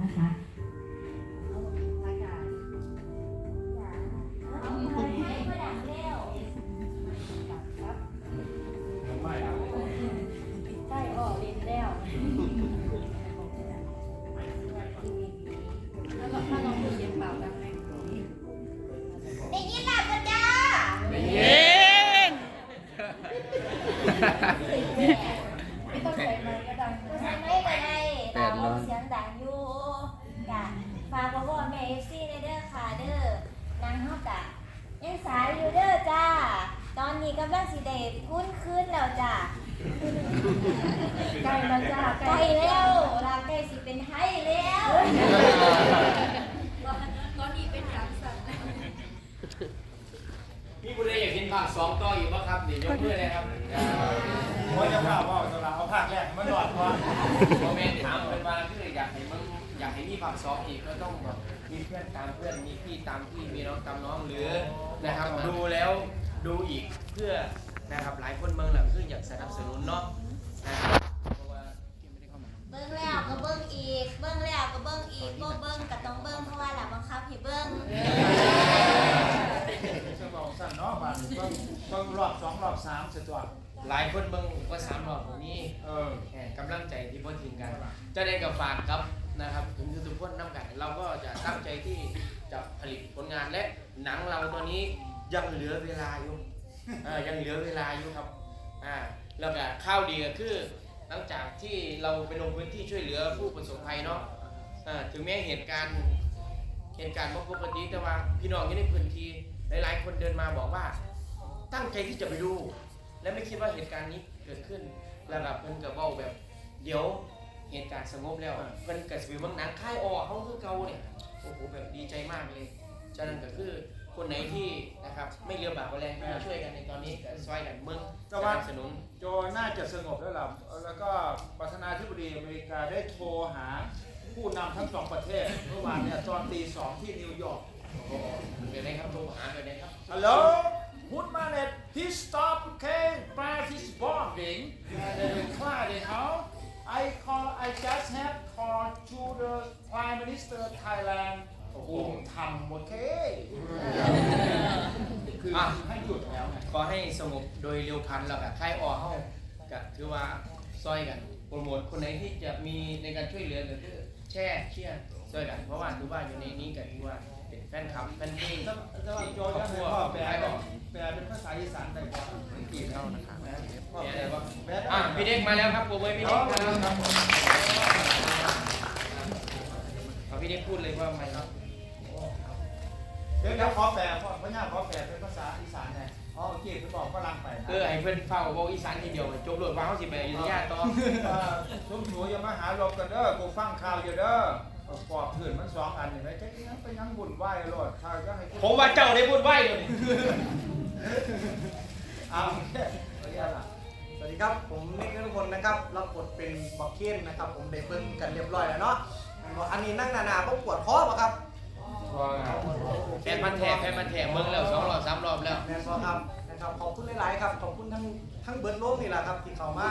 นะคะ กำลังสิได้คุ้นคืนแล้วจ้าใกล้แล้วจ้าใกล้แล้วลาใกล้สิเป็นไทยแล้วตอนนี้เป็นรักสัตว์มีผู้ใดอยากเห็นภาคสองต่ออีกบ้างครับนี่ยกมือเลยครับโอ้ยจะพาว่าสำหรับเอาภาคแรกมันหลอดก่อนโมเมนต์ถามเป็นว่าคืออยากให้มันอยากให้มีภาคสองอีกก็ต้องแบบมีเพื่อนตามเพื่อนมีพี่ตามพี่มีน้องตามน้องหรือนะครับดูแล้วดูอีก เพื่อนะครับหลายคนเมืองแหละคืออยากสนับสนุนเนาะนะครับเพราะว่าเบิ้งแล้วก็เบิ้งอีก เบิ้งแล้วก็เบิ้งอีกบ่เบิ้งก็ต้องเบิ้งเพราะว่าหลับบังคับให้เบิ้งจะบอกสั้นเนาะบานเบิ่งเบิ่งรอบสองรอบสามเสร็จตัวหลายคนเมืองก็สามรอบผมนี่เออแห่กำลังใจที่พ่ทิ้งกัน จะได้กับฝากครับนะครับถึงทุกคนน้ำกัน เราก็จะตั้งใจที่จะผลิตผลงานและหนังเราตัวนี้ยังเหลือเวลาอยู่เอ่อยังเหลือเวลาอยู่ครับอ่าแล้วก็ข้าวดีก็คือ หลังจากที่เราไปลงพื้นที่ช่วยเหลือผู้ประสบภัยเนาะอ่าถึงแม้เหตุการณ์เหตุการณ์ว่าปกติแต่ว่าพี่น้องที่ในพื้นที่หลาย ๆ คนเดินมาบอกว่า ตั้งใจที่จะไปดู และไม่คิดว่าเหตุการณ์นี้เกิดขึ้นแล้วแบบเพิ่นก็เว้าแบบ เดี๋ยวเหตุการณ์สงบแล้วเพิ่นก็สิไปเบิ่งหนังค่ายออเขาคือเก่าเนี่ยโอ้โหแบบดีใจมากเลยฉะนั้นก็คือ คนไหนที่นะครับไม่เลือบากว่าแรงที่มาช่วยกันในตอนนี้ก็ช่วยกันเมืองสนับสนุนโจน่าจะสงบแล้วล่ะแล้วก็ประธานาธิบดีอเมริกาได้โทรหาผู้นำทั้งสองประเทศเมื่อวานเนี่ยตอนตีสองที่นิวยอร์กโอ้โหเดี๋ยวนะครับโทรหาเดี๋ยวนะครับ Hello Put my net please stop okay by this bombing and the declared how I call I just have called to the Prime Minister Thailand โอ้โหทำโอเคคือให้หยุดแล้วไงขอให้สงบโดยเร็วพลันแล้วก็ค่ายออเฮาก็ถือว่าซอยกันโปรโมทคนไหนที่จะมีในการช่วยเหลือก็คือแช่เชียร์ช่วยกัน เพราะว่าถือว่าอยู่ในนี้ก็ถือว่าเป็นแฟนคลับแฟนเพลงแต่แต่ว่าโจจะให้พ่อแปลเป็นแปลเป็นภาษาอีสานได้ก่อนกี่เท่านะครับพ่อแปลว่าแปลอะพี่เด็กมาแล้วครับผมเว้ยพี่เด็กครับ เอาพี่เด็กพูดเลยว่าไม่ครับเดี๋ยวเดี๋ยวขอแปลพ่อพญาขอแปลเป็นภาษาอีสานไงอ๋อโอเคไปบอกฝรั่งไปเออไอ้เพื่อนเฝ้าบอกอีสานทีเดียวจบโหลดวางเขาสิไปอยุธยาต่อทุ่มหนูอย่ามาหาลบกันเด้อกูฟังข่าวอยู่เด้อปอบผื่นมันสองอันเห็นไหมจะยังไปยังบุญไหว้โลดข่าวยังให้ผมว่าเจ้าได้พูดไหวเลยเอาแค่ระยะละสวัสดีครับ ผมนิกนัทพลนะครับ รับบทเป็นบักเคนนะครับ ผมได้เบิ่งกันเรียบร้อยแล้วเนาะ อันนี้นั่งนานาๆเพราะปวดคอป่ะครับแฟนมันแถบแฟนมันแถบเมืองแล้วสองรอบสามรอบแล้วแม่นบ่ครับนะครับขอบคุณหลาย ๆ ครับ ขอบคุณทั้งทั้งเบิร์ดโลกนี่แหละครับที่เขามา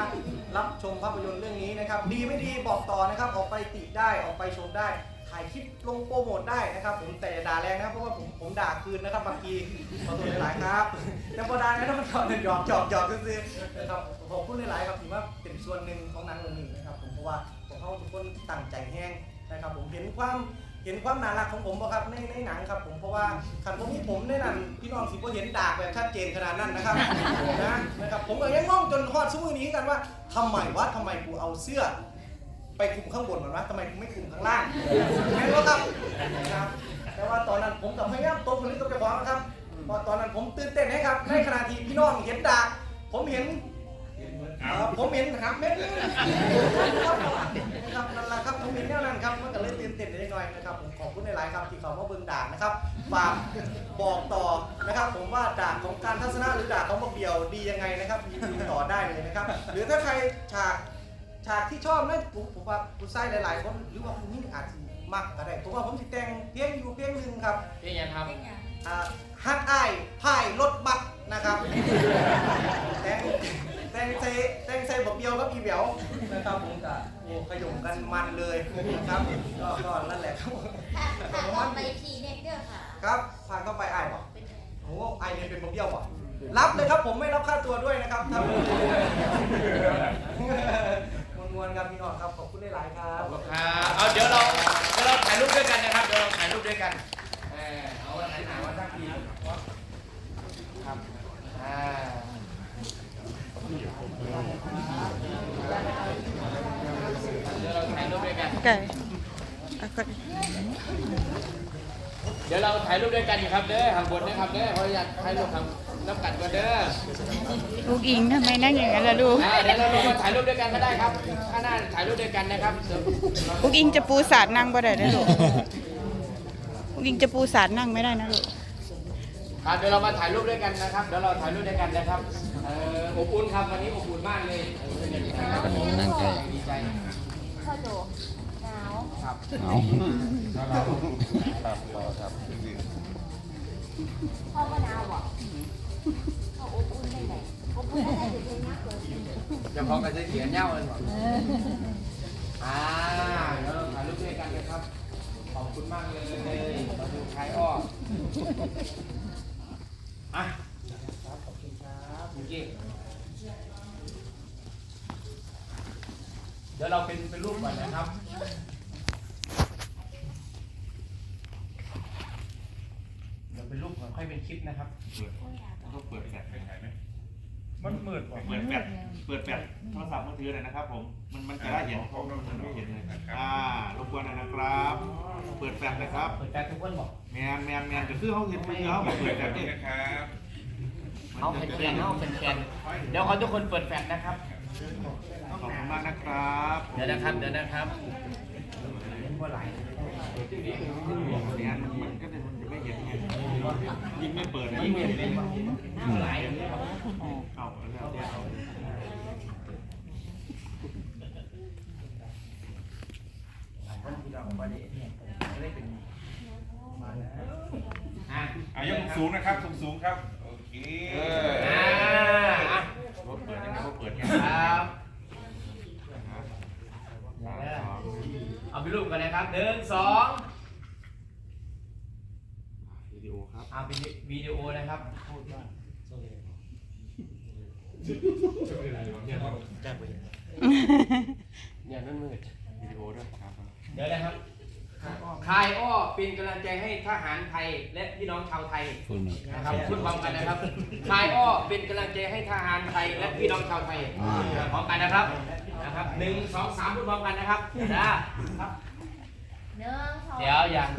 รับชมภาพยนตร์เรื่องนี้นะครับ ดีไม่ดีบอกต่อนะครับ ออกไปติได้ ออกไปชมได้ ถ่ายคลิปลงโปรโมทได้นะครับ ผมแต่อย่าด่าแรงนะครับ เพราะว่าผมผมด่าคืนนะครับบางทีขอโทษหลาย ๆ ครับแต่พอด่าแล้วถ้ามันตอนหยอกหยอกหยอกซื่อๆนะครับ ขอบคุณหลาย ๆ ครับที่ว่าเป็นส่วนหนึ่งของหนังเรื่องนี้นะครับ ผมเพราะว่าพวกเขาทุกคนตั้งใจแห้ง นะครับผมเห็นความเห็นความน่ารักของผมบ่ครับในในหนังครับผมเพราะว่าขันผมมีผมในนั้นพี่น้องสิบ่เห็นดากแบบชัดเจนขนาดนั้นนะครับนะนะครับผมก็ยังงงจนฮอดชั่วโมงนี้กันว่าทำไมวะทำไมกูเอาเสื้อ ไปคลุมข้างบนมันวะทำไมกูไม่คลุมข้างล่างแม่นบ่ครับนะครับ แต่ว่าตอนนั้นผมกับพยายามตบมือกับเจ้าของนะครับเพราะตอนนั้นผมตื่นเต้นให้ครับในขณะที่พี่น้องเห็นดากผมเห็น เอ่อผมเห็นนะครับเม็ดนึงนะครับนั่นแหละครับผมเห็นแนวนั้นครับมันก็เลยตื่นเต้นนิดหน่อยนะครับผมขอบคุณในหลายๆครับที่เขามาเบิ่งด่างนะครับฝากบอกต่อนะครับ ผมว่าด่างของการทัศนะหรือด่างของบักเดียวดียังไงนะครับรีวิวต่อได้เลยนะครับ หรือถ้าใครฉากฉากที่ชอบนะผมผมว่าผู้ชายหลาย ๆ คนหรือว่าผู้หญิงอาจจะมักก็ได้ผมว่าผมสิแต่งเพียงอยู่เพียงหนึ่งครับพี่ยังทอ่าฮักอ้ายพ่ายรถบัสนะครับ แต งแตงใส่แตงใส่บกเดียวกับอีเบียวนะครับผมจะมีอ้ขยมกันมันเลยนะครับก็ก็นั่นแหละครับค่ะค่ะต่อไปทีเน็กเด้อค่ะ ครับผ่านเข้าไปไอ้ายบอกโอ้ไอเนี่ยเป็นผมเดียวบ่รับเลยครับผมไม่รับค่าตัวด้วยนะครับถ้ามวนๆครับพี่น้องครับขอบคุณหลายๆครับครับเอาเดี๋ยวเราเดี๋ยวเราถ่ายรูปด้วยกันนะครับ เดี๋ยวเราถ่ายรูปด้วยกันเออเอาวันไหนหนาวันตั้งทีครับ อ่า เดี๋ยวเราถ่ายรูปด้วยกันไก่เอาก็เดี๋ยวเราถ่ายรูปด้วยกันครับเด้อทางบนนะครับเด้อเพราะอยากถ่ายรูปทางน้ำกัดกันเด้อลูกอิงทำไมนั่งอย่างนั้นล่ะลูกอ่าเดี๋ยวเราลงมาถ่ายรูปด้วยกันก็ได้ครับข้างหน้าถ่ายรูปด้วยกันนะครับเดี๋ยวลูกอิงจะปูสาดนั่งบ่ได้นะลูกลูกอิงจะปูสาดนั่งไม่ได้นะลูก ครับเดี๋ยวเรามาถ่ายรูปด้วยกันนะครับเดี๋ยวเราถ่ายรูปด้วยกันนะครับเอ่ออบอุ่นครับวันนี้อบอุ่นมากเลยนั่งใกล้ ดีใจพ่อโจหนาวครับเอาพ่อก็หนาวบ่พ่ออบอุ่นได้ไหนอบอุ่นได้ไหนอยู่ที่นี่เกิดจะพร้อมกันจะเขียนเย้าเลยก่อนอ่าเดี๋ยวเราถ่ายรูปด้วยกันนะครับขอบคุณมากเลยมาดูชายอ้อ อะขอบคุณครับจริงๆเดี๋ยวเราเป็นเป็นรูปก่อนนะครับเดี๋ยวเป็นรูปก่อนค่อยเป็นคลิปนะครับต้องเปิดแฟลชไปไหนไหม มันมืดว่ะเปิดแฟลชเปิดแฟลชโทรศัพท์มือถือหน่อยนะครับ ผม มันมันจะได้เห็นผมมันไม่เห็นเลยอ่ารบกวนหน่อยนะครับ เปิดแฟลชนะครับ เปิดใจทุกคนบอกแมนแมนแมนก็คือเขาเห็นมือถือเขาแบบเปิดแฟลชเนี่ยเอาเป็นแฟนเอาเป็นแฟนเดี๋ยวขอทุกคนเปิดแฟลชนะครับ ขอบคุณมากนะครับ เดี๋ยวนะครับ เดี๋ยวนะครับแมนมันก็จะมันจะไม่เห็นไง ยิ่งไม่เปิดนะยิ่ยิ่งงเห็เห็นนเลเลยยหลายเอาแล้วเดี๋ยวเอาอะอายกสูงนะครับสูงสูงครับโอเคอ่าอะรถเปิดยังไงเขาเปิดยังคไงรับสามสองเอาไปรูปกันนะครับหนึ่งสอง วิดีโอครับเอาเป็นวิดีโอนะครับเนี่ยนั่นมืดวิดีโอด้วยครับเดี๋ยวนะครับคายอ้อเป็นกำลังใจให้ทหารไทยและพี่น้องชาวไทยคุณนะครับพูดพร้อมกันนะครับคายอ้อเป็นกำลังใจให้ทหารไทยและพี่น้องชาวไทยพร้อมกันนะครับนะครับหนึ่งสองสามพูดพร้อมกันนะครับนะครับหนึ่งสองเดี๋ยวอย่าง